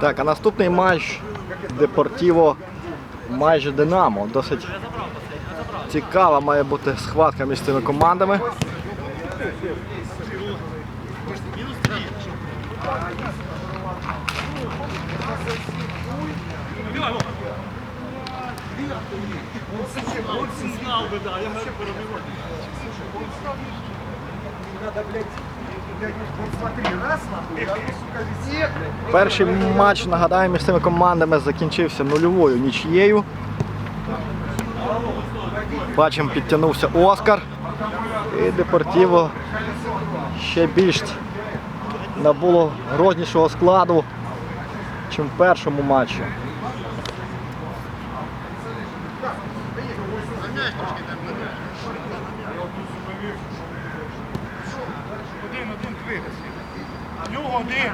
Так, а наступний матч Депортіво майже Динамо. Досить цікава має бути схватка між цими командами. Перший матч, нагадаю, між цими командами закінчився нульовою нічією. Бачимо, підтягнувся Оскар. І Депортіво ще більш набуло грознішого складу, ніж в першому матчі. Один, один двигався. В нього один.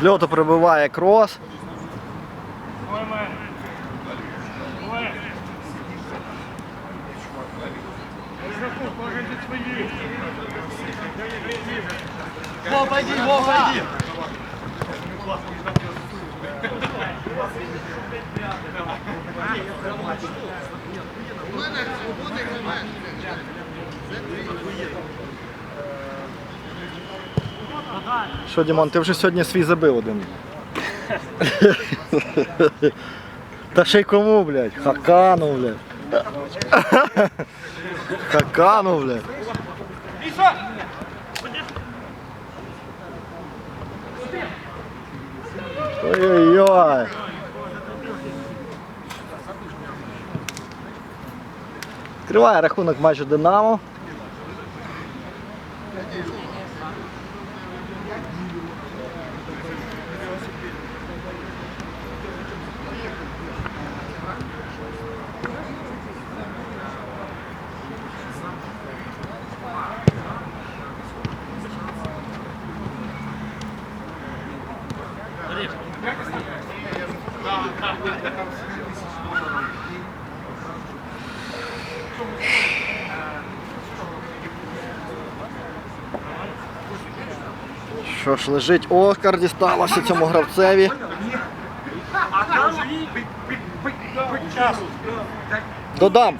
З льоту прибиває крос. Ой, мен. Ой. Ігроку, Що, Дімон, ти вже сьогодні свій забив один. Та ще й кому, блядь? Хакану, блядь. Хакану, блядь. Ой-ой-ой. Відкриває рахунок матчу Динамо. Що ж, лежить Оскар, дісталося цьому гравцеві. Додам.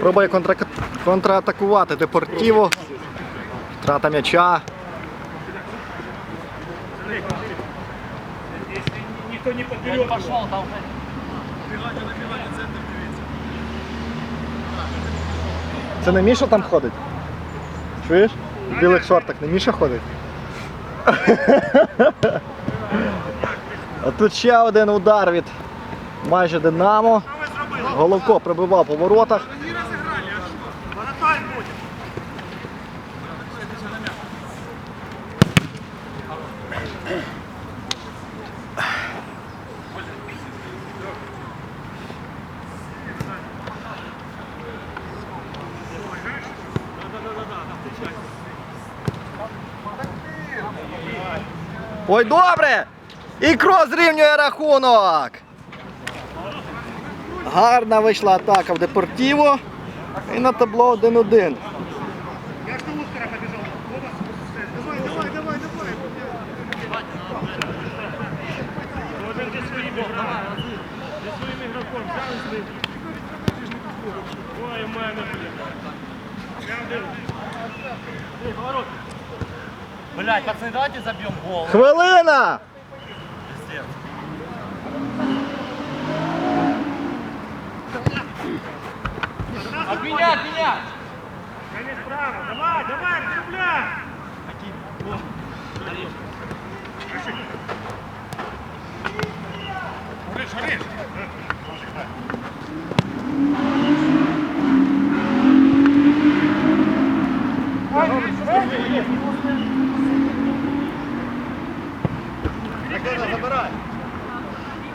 Пробує контра... контратакувати Депортіво. Втрата м'яча. Никто не подберет. Пошел, там Це не Міша там ходить? Чуєш? В білих шортах не Міша ходить? А тут ще один удар від майже Динамо. Головко прибивав по воротах. Ой, добре! І зрівнює рахунок. Гарна вийшла атака в Депортіво. І на табло 1-1. Я что Оскара побежал. Вова, Давай, давай, давай, давай. Вот он здесь своим игроком. Здесь своим игроком. Взял и слил. Ой, мене, Блять, пацаны, давайте забьем гол. Хвилина! Пиздец. Меня, от справа, давай, давай, рубля! Шариш, шариш!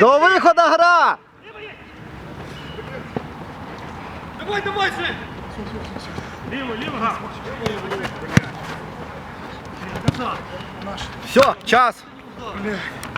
До виходу гра! Давай, давай, же! Лево, лево, гра! Все, час.